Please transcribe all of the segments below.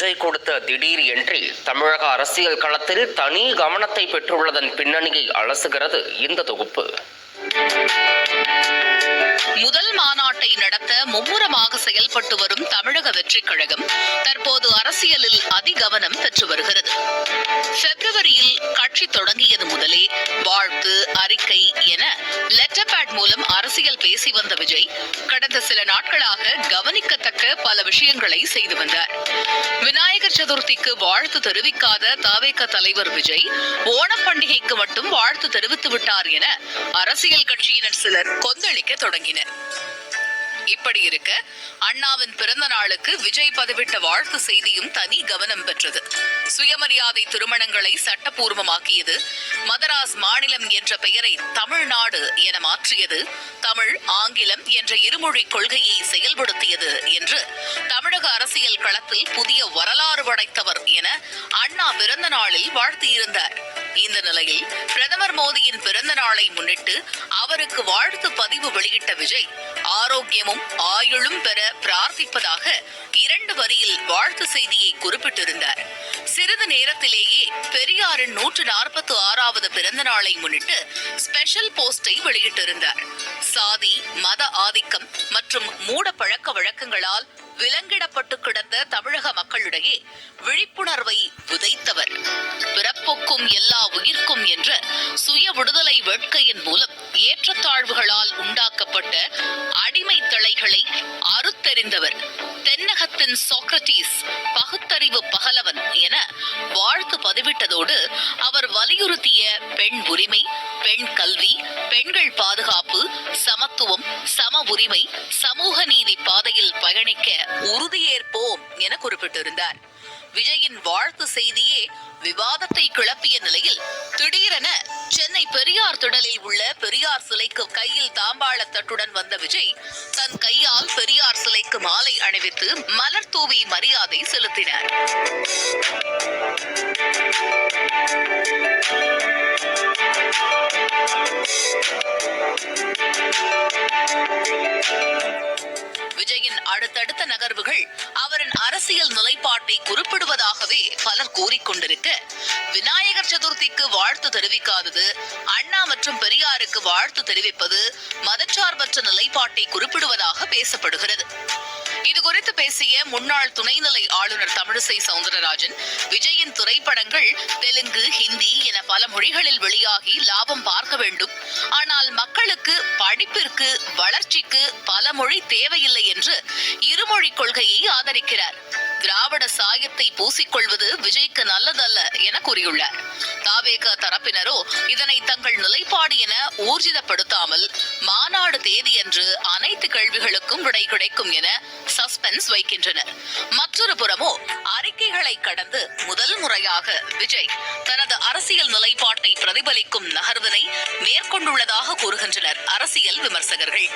விஜய் கொடுத்த திடீர் என்ட்ரி தமிழக அரசியல் களத்தில் தனி கவனத்தை பெற்றுள்ளதன் பின்னணியை அலசுகிறது இந்த தொகுப்பு. முதல் மாநாட்டை நடத்த மும்முரமாக செயல்பட்டு வரும் தமிழக வெற்றிக் கழகம் தற்போது அரசியலில் அதிகவனம் பெற்று வருகிறது. பிப்ரவரியில் கட்சி தொடங்கி லெட்டர்பேட் மூலம் அரசியல் பேசி வந்த விஜய் கடந்த சில நாட்களாக கவனிக்கத்தக்க பல விஷயங்களை செய்து வந்தார். விநாயகர் சதுர்த்திக்கு வாழ்த்து தெரிவிக்காத தாவேக தலைவர் விஜய் ஓணம் பண்டிகைக்கு மட்டும் வாழ்த்து தெரிவித்து விட்டார் என அரசியல் கட்சியினர் சிலர் கொந்தளிக்க தொடங்கினர். இப்படி இருக்க அண்ணாவின் பிறந்த நாளுக்கு விஜய் பதிவிட்ட வாழ்த்து செய்தியும் தனி கவனம் பெற்றது. சுயமரியாதை திருமணங்களை சட்டப்பூர்வமாக்கியது மதராஸ் மாநிலம் என்ற பெயரை தமிழ்நாடு என மாற்றியது தமிழ் ஆங்கிலம் என்ற இருமொழி கொள்கையை செயல்படுத்தியது என்று தமிழக அரசியல் களத்தில் புதிய வரலாறு படைத்தவர் என அண்ணா பிறந்த நாளில் வாழ்த்தியிருந்தார். இந்த நிலையில் பிரதமர் மோடியின் பிறந்த நாளை முன்னிட்டு அவருக்கு வாழ்த்து பதிவு வெளியிட்ட விஜய் ஆரோக்கியமும் ஆயுளும் பெற பிரார்த்திப்பதாக இரண்டு வரியில் வாழ்த்து செய்தியை குறிப்பிட்டிருந்தார். சிறிது நேரத்திலேயே பெரியாரின் நூற்று நாற்பத்தி ஆறாவது பிறந்த நாளை முன்னிட்டு ஸ்பெஷல் போஸ்டை வெளியிட்டிருந்தார். சாதி மத ஆதிக்கம் மற்றும் மூட பழக்க வழக்கங்களால் விலங்கிடப்பட்டு கிடந்த தமிழக மக்களிடையே விழிப்புணர்வை விதைத்தவர் பிறப்புக்கும் எல்லா உயிர்க்கும் என்ற சுய விடுதலை வேட்கையின் மூலம் ஏற்றத்தாழ்வுகளால் உண்டாக்கப்பட்ட அடி சாக்ரட்டிஸ் பகுத்தறிவு பகலவன் என வாழ்த்து பதிவிட்டதோடு அவர் வலியுறுத்திய பெண் உரிமை பெண் கல்வி பெண்கள் பாதுகாப்பு சமத்துவம் சம உரிமை சமூக நீதி பாதையில் பயணிக்க உறுதியேற்போம் என குறிப்பிட்டிருந்தார். விஜயின் வாழ்த்து செய்தியே விவாதத்தை கிளப்பிய நிலையில் திடீரென சென்னை பெரியார் திடலில் உள்ள பெரியார் சிலைக்கு கையில் தாம்பாள தட்டுடன் வந்த விஜய் தன் கையால் மாலை அணிவித்து மலர் தூவி மரியாதை செலுத்தினார். கூறிக்கொண்டிருக்க. விநாயகர் சதுர்த்திக்கு வாழ்த்து தெரிவிக்காதது அண்ணா மற்றும் பெரியாருக்கு வாழ்த்து தெரிவிப்பது மதச்சார்பற்ற நிலைப்பாட்டை குறிப்பிடுவதாக பேசப்படுகிறது. இது குறித்து பேசிய முன்னாள் துணைநிலை ஆளுநர் தமிழிசை சவுந்தரராஜன் விஜயின் திரைப்படங்கள் தெலுங்கு ஹிந்தி என பல மொழிகளில் வெளியாகி லாபம் பார்க்க வேண்டும். ஆனால் படிப்பிற்கு வளர்ச்சிக்கு பல மொழி தேவையில்லை என்று இருமொழி கொள்கையை ஆதரிக்கிறார். திராவிட சாயத்தை பூசிக்கொள்வது விஜய்க்கு நல்லதல்ல என கூறியுள்ளார். தாவேக தரப்பினரோ இதனை தங்கள் நிலைப்பாடு என ஊர்ஜிதப்படுத்தாமல் மாநாடு தேதியன்று அனைத்து கேள்விகளுக்கும் விடை கிடைக்கும் என சஸ்பென்ஸ் வைக்கின்றனர். மற்றொரு புறமோ அறிக்கைகளை கடந்து முதல் முறையாக விஜய் தனது அரசியல் நிலைப்பாட்டை பிரதிபலிக்கும் நகர்வினை மேற்கொண்டுள்ளதாக கூறுகின்றனர். அரசியல் விமர்சகர்கள்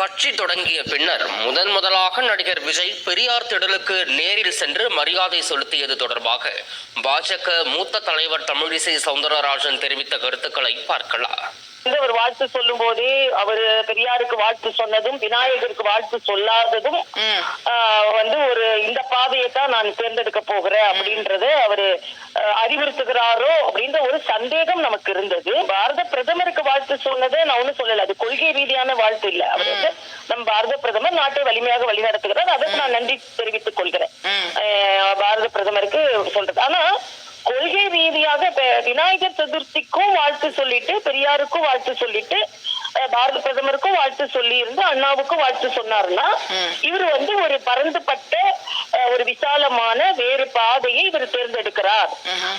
கட்சி தொடங்கிய பின்னர் முதன் முதலாக நடிகர் விஜய் பெரியார் திடலுக்கு நேரில் சென்று மரியாதை செலுத்தியது தொடர்பாக பாஜக மூத்த தலைவர் தமிழிசை சவுந்தரராஜன் தெரிவித்த கருத்துக்களை பார்க்கலாம். அவர் வாழ்த்து சொல்லும் போதே அவர் பெரியாருக்கு வாழ்த்து சொன்னதும் விநாயகருக்கு வாழ்த்து சொல்லாததும் வந்து ஒரு இந்த பாதையை தான் நான் தேர்ந்தெடுக்க போகிறேன் அப்படின்றத அவரு அறிவுறுத்துகிறாரோ அப்படின்ற ஒரு சந்தேகம் நமக்கு இருந்தது. பாரத பிரதமருக்கு வாழ்த்து சொன்னதை நான் ஒண்ணும் சொல்லல. அது கொள்கை ரீதியான வாழ்த்து இல்ல. அவர் வந்து நம் பாரத பிரதமர் நாட்டை வலிமையாக வழிநடத்துகிறார். அதற்கு நான் நன்றி தெரிவித்துக் கொள்கிறேன். பாரத பிரதமருக்கு சொல்றது. ஆனா விநாயகர் சதுர்த்திக்கும் வாழ்த்து சொல்லிட்டு பெரியாருக்கும் வாழ்த்து சொல்லிட்டு பாரத பிரதமருக்கும் வாழ்த்து சொல்லி இருந்து அண்ணாவுக்கும் வாழ்த்து சொன்னாருன்னா இவர் வந்து ஒரு பரந்துபட்ட ஒரு விசாலமான வேறு பாதையை இவர் தேர்ந்தெடுக்கிறார்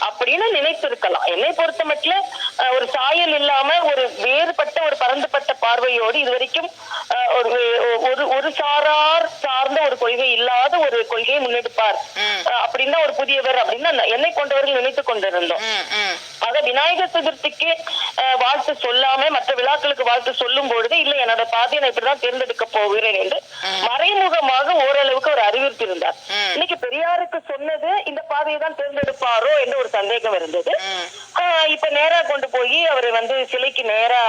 அப்படின்னு நினைத்திருக்கலாம். என்னை பொறுத்த மட்டும் ஒரு சாயல் இல்லாம ஒரு வேறுபட்ட ஒரு பரந்துபட்ட பார்வையோடு இதுவரைக்கும் அஹ், ஒரு ஒரு சாரார் சார்ந்த ஒரு கொள்கை இல்லாத ஒரு கொள்கையை முன்னெடுப்பார். அப்படின்னா ஒரு புதியவர் அப்படின்னா என்னை கொண்டவர்கள் நினைத்துக் கொண்டிருந்தோம். ஆக விநாயகர் சதுர்த்திக்கு வாழ்த்து சொல்லாம மற்ற விழாக்களுக்கு வாழ்த்து சொல்லும் பொழுது இல்ல என்னோட பாதையை நான் இப்படிதான் தேர்ந்தெடுக்க போகிறேன் என்று மறைமுகமாக ஓரளவுக்கு அவர் அறிவித்திருந்தார் இன்னைக்கு பெரியாருக்கு சொன்னது இந்த பாதையை தான் தேர்ந்தெடுப்பாரோ? என்ற ஒரு சந்தேகம் இருந்தது. இப்ப நேரா கொண்டு போய் அவர் வந்து சிலைக்கு நேரா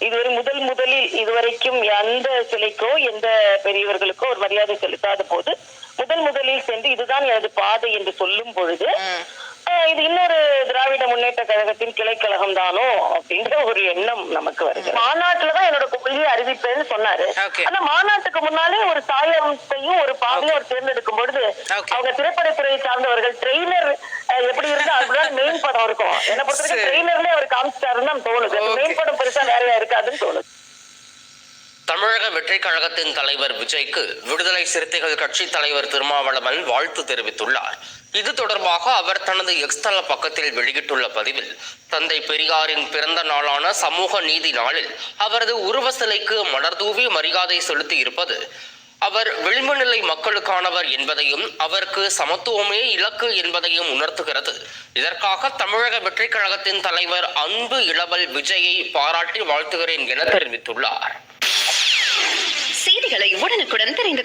இதுவரை முதல் முதலில் இதுவரைக்கும் எந்த சிலைக்கோ எந்த பெரியவர்களுக்கோ ஒரு மரியாதை செலுத்தாத போது முதல் முதலில் சென்று இதுதான் எனது பாதை என்று சொல்லும் பொழுது இது இன்னொரு திராவிட முன்னேற்ற கழகத்தின் கிளைக்கழகம் தானோ அப்படின்ற ஒரு எண்ணம் நமக்கு வருது மாநாட்டுலதான் என்னோட கொள்கையை அறிவிப்பேன்னு சொன்னாரு. ஆனா மாநாட்டுக்கு முன்னாலே ஒரு சாயத்தையும் ஒரு பாதையும் அவர் தேர்ந்தெடுக்கும் பொழுது. அவங்க திரைப்படத்துறையை சார்ந்தவர்கள் ட்ரெய்லர் எப்படி இருந்தா அதுதான் மெயின் படம் இருக்கும் என்ன பொறுத்த சரி. வரைக்கும் ட்ரெய்லர்ல அவர் காமிச்சிட்டாருன்னு தான் தோணுது. மெயின் படம் பெருசா வேறையா இருக்காதுன்னு தோணுது தமிழக வெற்றிக் கழகத்தின் தலைவர் விஜய்க்கு விடுதலை சிறுத்தைகள் கட்சி தலைவர் திருமாவளவன் வாழ்த்து தெரிவித்துள்ளார் இது தொடர்பாக அவர் தனது எக்ஸ்தள பக்கத்தில் வெளியிட்டுள்ள பதிவில் தந்தை பெரியாரின் பிறந்த நாளான சமூக நீதி நாளில் அவரது உருவ சிலைக்கு மலர்தூவி மரியாதை செலுத்தி இருப்பது அவர் விளிம்புநிலை மக்களுக்கானவர் என்பதையும் அவருக்கு சமத்துவமே இலக்கு என்பதையும் உணர்த்துகிறது. இதற்காக தமிழக வெற்றிக் கழகத்தின் தலைவர் அன்பு இளவல் விஜயை பாராட்டி வாழ்த்துகிறேன் என தெரிவித்துள்ளார். செய்திகளை உடனுக்குடன் தெரிந்து